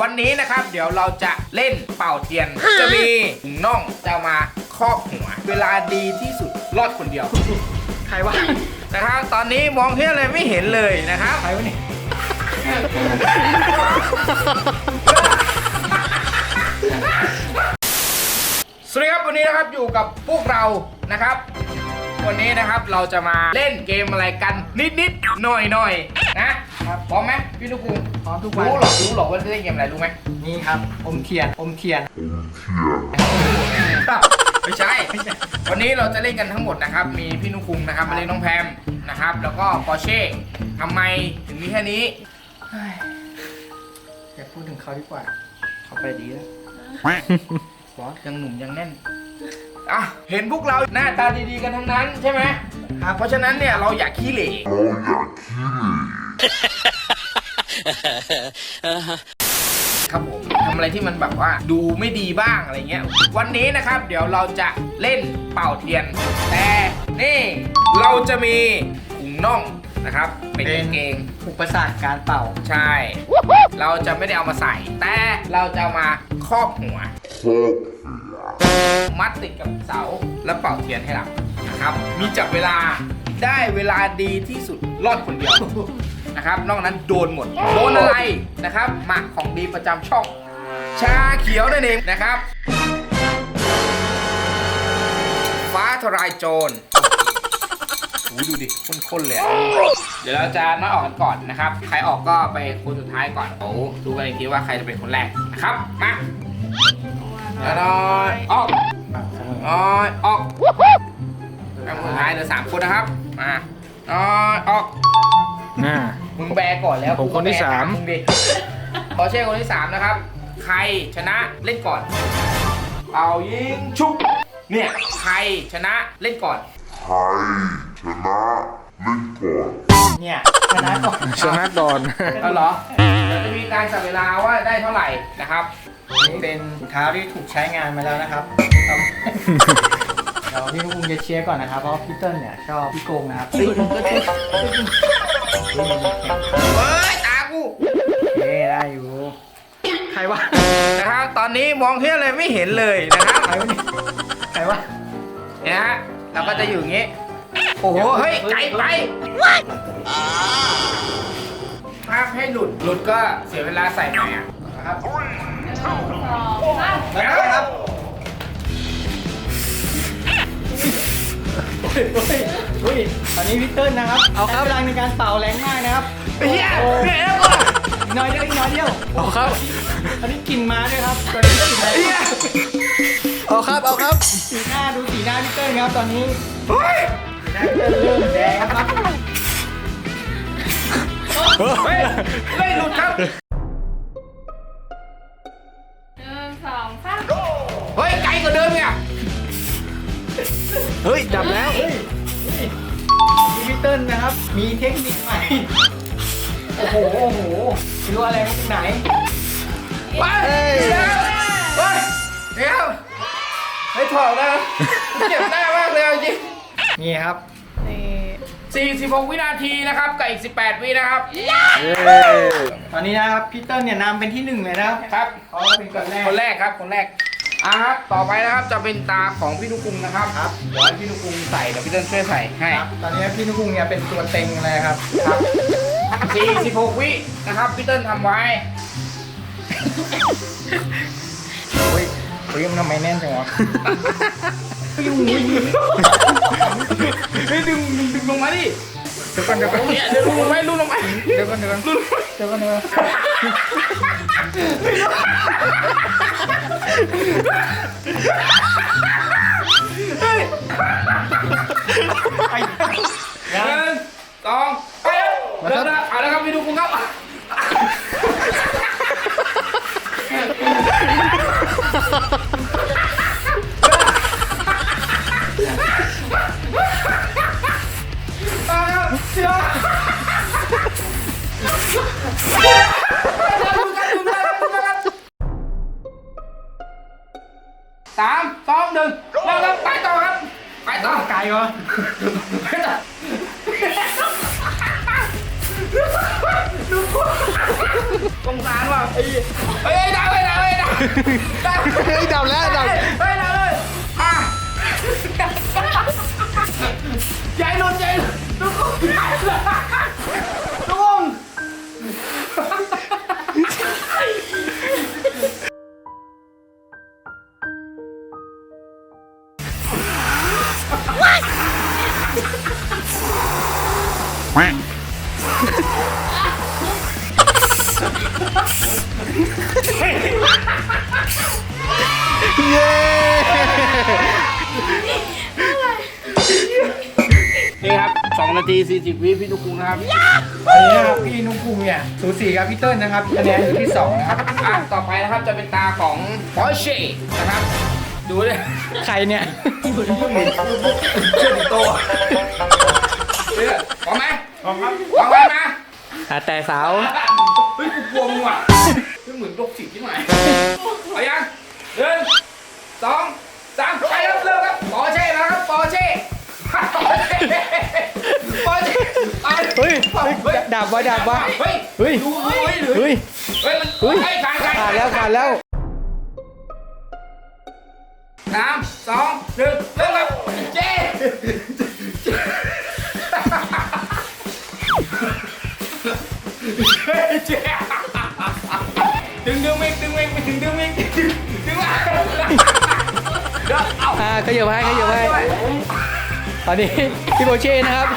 วันนี้นะครับ เดี๋ยวเราจะเล่นเป่าเทียน จะมีถุงน่องจะเอามาครอบหัว เวลาดีที่สุดรอดคนเดียว ใครวะนะครับตอนนี้มองเที่อะไรไม่เห็นเลยนะครับใครวะเนี่ยสวัสดีครับวันนี้นะครับอยู่กับพวกเรานะครับ วันนี้นะครับเราจะมาเล่นเกมอะไรกันนิดๆหน่อยๆนะ ครับพร้อมไหมพี่ลูกคุงพร้อมทุกวันรู้หรอรู้หรอว่าจะเล่นเกมอะไรรู้ไหมนี่ครับอมเทียนอมเทียนไม่ใช่ วันนี้เราจะเล่นกันทั้งหมดนะครับ มีพี่นุกคุงนะครับมาเล่นน้องแพมนะครับ แล้วก็ปอร์เช่ทำไมถึงมีแค่นี้อย่าพูดถึงเขาดีกว่า เขาไปดีแล้วบอสยังหนุ่มยังแน่นอะเห็นพวกเราหน้าตาดีๆกันทั้งนั้นใช่ไหมครับเพราะฉะนั้นเนี่ยเราอยากขี้เหร่ ครับผมทำอะไรที่มันแบบว่าดูไม่ดีบ้างอะไรเงี้ย วันนี้นะครับเดี๋ยวเราจะเล่นเป่าเทียน แต่นี่เราจะมีถุงน่องนะครับ เป็นกางเกง อุปสรรคการเป่าใช่ เราจะไม่ได้เอามาใส่ แต่เราจะเอามาครอบหัว มัดติดกับเสาแล้วเป่าเทียนให้หลับนะครับ มีจับเวลาได้เวลาดีที่สุดรอดคนเดียว นะครับ นอกนั้นโดนหมด โดนอะไรนะครับหมักของดีประจำช่อง ชาเขียวนั่นเองนะครับ ฟ้าทลายโจรโอ้ยดูดิข้นๆเลยอะเดี๋ยวเราจะนัดออกกันก่อนนะครับ ใครออกก็ไปคนสุดท้ายก่อนโอ้ดูกันอีกทีว่าใครจะเป็นคนแรกนะครับ มาล้วน้อยออกน้อยออกแล้วคนสุดท้ายเหลือสามคนนะครับ มาน้อยออกอ่า งแบกก่อนแล้วผมคนที่กูก็แบสามมึงดิพอเช่คนที่สามนะครับ ใครชนะเล่นก่อน เป่ายิงชุบเนี่ยใครชนะเล่นก่อน ไทยชนะเล่นก่อน เนี่ยชนะก่อนชนะก่อน เอาเหรอเดี๋ยวจะมีการจับเวลาว่าได้เท่าไหร่นะครับนี่เป็นถุงเท้าที่ถูกใช้งานมาแล้วนะครับ เดี๋ยวพี่นุ้งจะเชียร์ก่อนนะครับ เพราะพี่เติ้ลเนี่ยชอบพี่โกงนะครับ เฮ้ยมันก็ชุด เฮ้ยตากูเฮ้ได้อยู่ ใครวะ นะครับตอนนี้มองเที่อะไรไม่เห็นเลยนะครับใครวะเนี่ยใครวะเนี่ยฮะเราก็จะอยู่อย่างงี้ โอ้โห เฮ้ยไกลไปภาพให้หลุด หลุดก็เสียเวลาใส่ใหม่อะนะครับแล้วก็ครับ เฮ้ยเฮ้ยเฮ้ยตอนนี้พี่เติ้ลนะครับเอาครับพลังในการเป่าแรงมากนะครับเฮียโอ้เฮียว่ะอีกน้อยเดียวอีกน้อยเดียวเอาครับตอนนี้กลิ่นมาด้วยครับตอนนี้กลิ่นมาเฮียเอาครับ เอาครับ สีหน้าดูสีหน้าพี่เติ้ลครับตอนนี้เฮ้ยสีหน้าพี่เติ้ลเริ่มแดงครับเฮ้ยไม่หลุดครับ หนึ่งสองสามเฮ้ยไกลกว่าเดิมเนี่ย เฮ้ยจับแล้วนี่พี่เติ้ลนะครับ มีเทคนิคใหม่ โอ้โห โอ้โหไม่รู้อะไรมาจากไหนไปเดี๋ยวเฮ้ยเดี๋ยวเฮ้ยถอดนะเจ็บหน้ามากเลยเอาจริงนี่ครับ46 วินาทีนะครับกับอีก 18 วินะครับเย้ตอนนี้นะครับพี่เติ้ลเนี่ยนำเป็นที่หนึ่งเลยนะครับครับเขาเป็นคนแรกคนแรกครับคนแรก อะครับต่อไปนะครับจะเป็นตาของพี่นุกุงนะครับครับเดี๋ยวให้พี่นุกุงใส่เดี๋ยวพี่เติ้ลช่วยใส่ให้ครับตอนนี้พี่นุกุงเนี่ยเป็นตัวเต็งเลยครับครับ46วินะครับพี่เติ้ลทำไว้เฮ้ยเฮ้ยมันทำไมแน่นจังวะยุ่งยุ่งเฮ้ยดึงดึงดึงลงมาดิ เดี๋ยวก่อนเดี๋ยวก่อนเนี่ยดึงล ไปต่อไกลวะไปต่อสงสารว่ะเฮ้ยเฮ้ยดาวเฮ้ยดาวเฮ้ยดาวดาวเฮ้ยดับแล้วดับเฮ้ยดาวเลยอะใหญ่หลุดใหญ่หลุดทุกคนใหญ่หลุดทุ เย้นี่ครับ2นาที40วิพี่ทุกคนนะครับตอนนี้นะครับพี่นุ๊กคุงเนี่ยสูสีกับพี่เติ้ลนะครับคะแนนอยู่ที่สองนะครับ อะต่อไปนะครับจะเป็นตาของ Porsche นะครับ ดูเลยใครเนี่ยเชื่อตัวเชื่อพร้อมไหมพร้อมครับพร้อมไหมมาอะแต่สาวเฮ้ยกูกลัวมึงว่ะเฮ้ยเหมือนโรคจิตที่ไหนเอายังหนึ่งสองสามไปครับเริ่มครับปอเช่มาครับปอเช่ปอเช่ไปเฮ้ยเฮ้ยดับวะดับวะเฮ้ยเฮ้ยดูเฮ้ยเฮ้ยเฮ้ยมันเฮ้ยเฮ้ยขาดขาดขาดแล้วขาดแล้ว สามสองหนึ่งเริ่มครับเจ๊เจ๊ดึงดึงไม่ดึงไม่ไม่ถึงดึงไม่ดึงดึงมาเดี๋ยวเอาอ่าขยับให้ขยับให้ตอนนี้พี่โบเช่นะครับ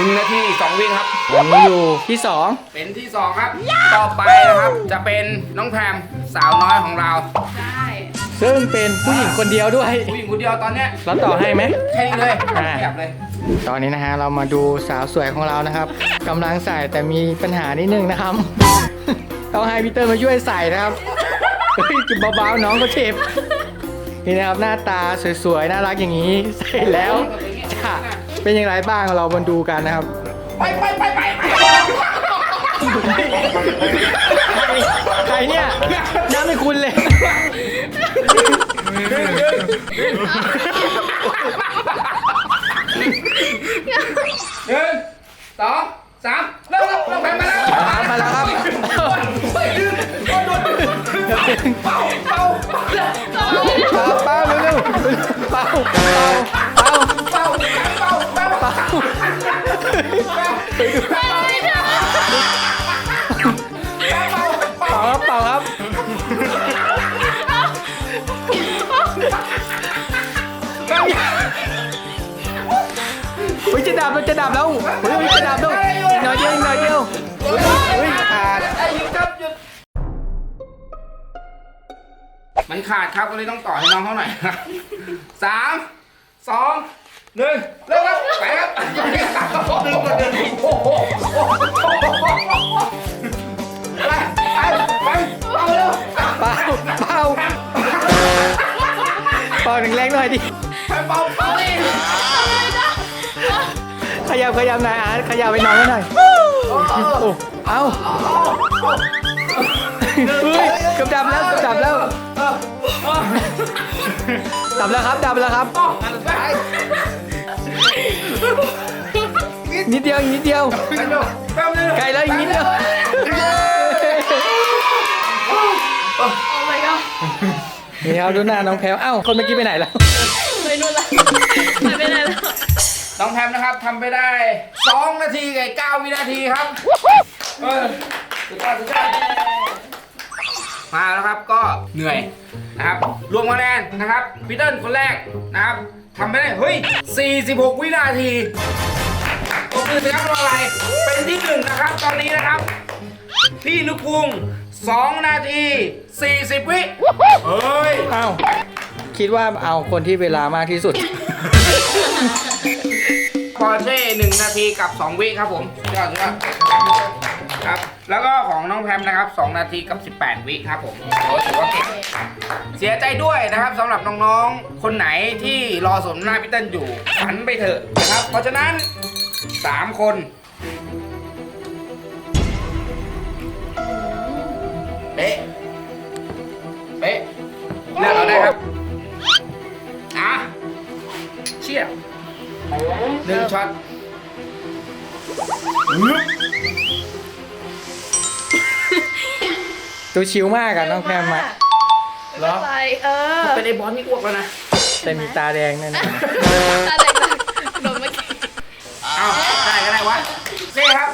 หนึ่งนาทีอีกสองวิครับผมอยู่ที่สองเป็นที่สองครับ ต่อไปนะครับจะเป็นน้องแพมสาวน้อยของเรา ได้ ซึ่งเป็นผู้หญิงคนเดียวด้วย ผู้หญิงคนเดียวตอนเนี้ยเราต่อให้ไหม แค่นี้เลยอ่าขยับเลย ตอนนี้นะฮะเรามาดูสาวสวยของเรานะครับกำลังใส่แต่มีปัญหานิดนึงนะครับ ต้องให้พีเตอร์มาช่วยใส่นะครับเฮ้ยจุบเบาๆน้องก็เจ็บนี่นะครับหน้าตาสวยๆน่ารักอย่างนี้ใส่แล้วจะ เป็นอย่างไรบ้างเรามาดูกันนะครับ ไปไปไปไปไปใครเนี่ยน้ำไม่คุณเลย เป่าเป่าเป่าเป่าครับเปล่าครับเฮ้ยจะดับแล้วจะดับแล้วเฮ้ยจะดับแล้วอีกหน่อยเดียวอีกหน่อยเดียวเฮ้ยเฮ้ยขาดไอ้ครับหยุดมันขาดครับก็เลยต้องต่อให้น้องเขาหน่อยสามสอง หนึ่งเริ่มครับไปครับดึงกดเดินโอ้โหไปไปไปเอาเร็วเป่าเป่าเป่าแรงๆหน่อยดิ ไปเป่าเป่าดิขยับขยับหน่อยอะขยับไปน้องหน่อยโอ้เอาเฮ้ยเกับดับแล้วเกับดับแล้วดับแล้วครับดับแล้วครับ นิดเดียวอีกนิดเดียวไปเร็วแป๊บนึงใกล้แล้วอีกนิดเดียว โอ้ my god นี่ครับดูหน้าน้องแพลวเอ้าคนเมื่อกี้ไปไหนแล้วไม่รู้ละหายไปไหนแล้วน้องแพมนะครับทำไปได้ 2 นาทีกับ9วินาทีครับเออสุดยอดสุดยอดมาแล้วครับก็เหนื่อยนะครับ รวมคะแนนนะครับพีเติ้ลคนแรกนะครับ ทำไปได้ เฮ้ย 46 วินาทีตบมือสิครับรออะไร เป็นที่หนึ่งนะครับ ตอนนี้นะครับ พี่นุกุง2 นาที 40 วิเฮ้ยเอ้าคิดว่าเอาคนที่เวลามากที่สุดปอร์เช่หนึ่งนาทีกับ 2 วิครับผมยอดยอดครับ แล้วก็ของน้องแพมนะครับ 2 นาทีกับ 18 วิครับผมโอ้ถือว่าเก่งเสียใจด้วยนะครับสำหรับน้องๆ คนไหนที่รอสมหน้าพี่เติ้ลอยู่ฝันไปเถอะนะครับ เพราะฉะนั้น 3 คนเป๊ะเป๊ะเลือกเอาได้ครับอะเชี่ยหนึ่งช็อต ตัวชิวมากอะน้องแพมอะเหรอไรเออเป็นไอ้บอลนี่อ้วกแล้วนะแต่มีตาแดงแน่นอนตาแดงๆโดนเมื่อกี้เอาได้ก็ได้วะเซ่ครับ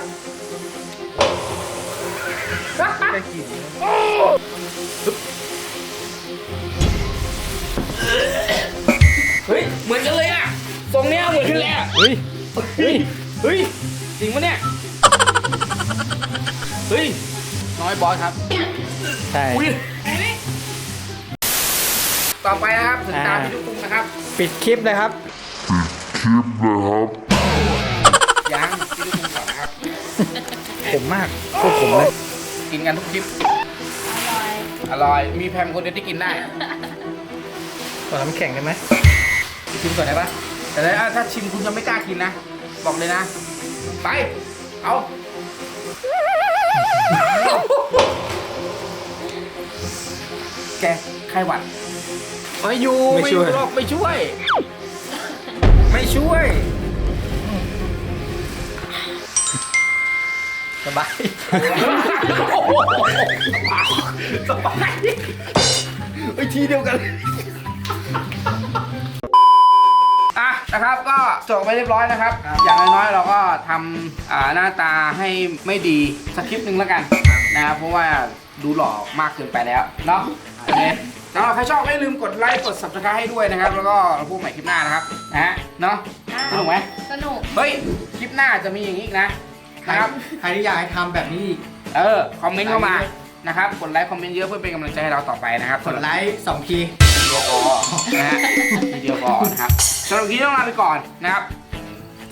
ก็กินเฮ้ยเหมือนกันเลยอะทรงเนี้ยเหมือนกันเลยอะเฮ้ยเฮ้ยเฮ้ยจริงปะเนี่ยเฮ้ยน้อยบอสครับ ใช่ อุ้ยต่อไปนะครับถึงตามอ่าพี่ลูกกุ้งนะครับ ปิดคลิปเลยครับคลิปนะครับยังพี่ลูกกุ้งก่อนนะครับ ผมมากโคตรผมเลยกินกันทุกคลิป อร่อย มีแพมคนเดียวที่กินได้ ขอน้ำแข็งได้ไหมชิมก่อนได้ปะแต่ถ้าชิมคุณจะไม่กล้ากินนะ บอกเลยนะ ไป เอา แกไข้หวัด ไม่อยู่ไม่ช่วย หรอกไม่ช่วย ไม่ช่วย สบายโอ้โหสบายไอ้ยทีเดียวกันเลยอะนะครับก็จบไปเรียบร้อยนะครับ อย่างน้อยๆเราก็ทำอ่าหน้าตาให้ไม่ดีสักคลิปหนึ่งแล้วกันนะครับเพราะว่าดูหล่อมากเกินไปแล้วเนาะโอเค สำหรับใครชอบไม่ลืมกดไลค์กด subscribe ให้ด้วยนะครับ แล้วก็เราพบใหม่คลิปหน้านะครับนะฮะเนาะสนุกไหมสนุก เฮ้ยคลิปหน้าจะมีอย่างนี้อีกนะนะครับ ใครที่อยากให้ทำแบบนี้อีกเออคอมเมนต์เข้ามานะครับกดไลค์คอมเมนต์เยอะเพื่อเป็นกำลังใจให้เราต่อไปนะครับกดไลค์สองที วิดีโอคอลนะฮะวิดีโอคอลนะครับสำหรับวันนี้ต้องลาไปก่อนนะครับ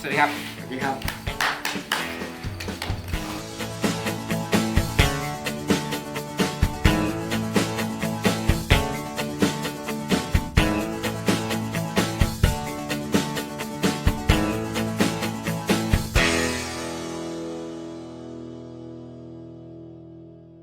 สวัสดีครับ สวัสดีครับ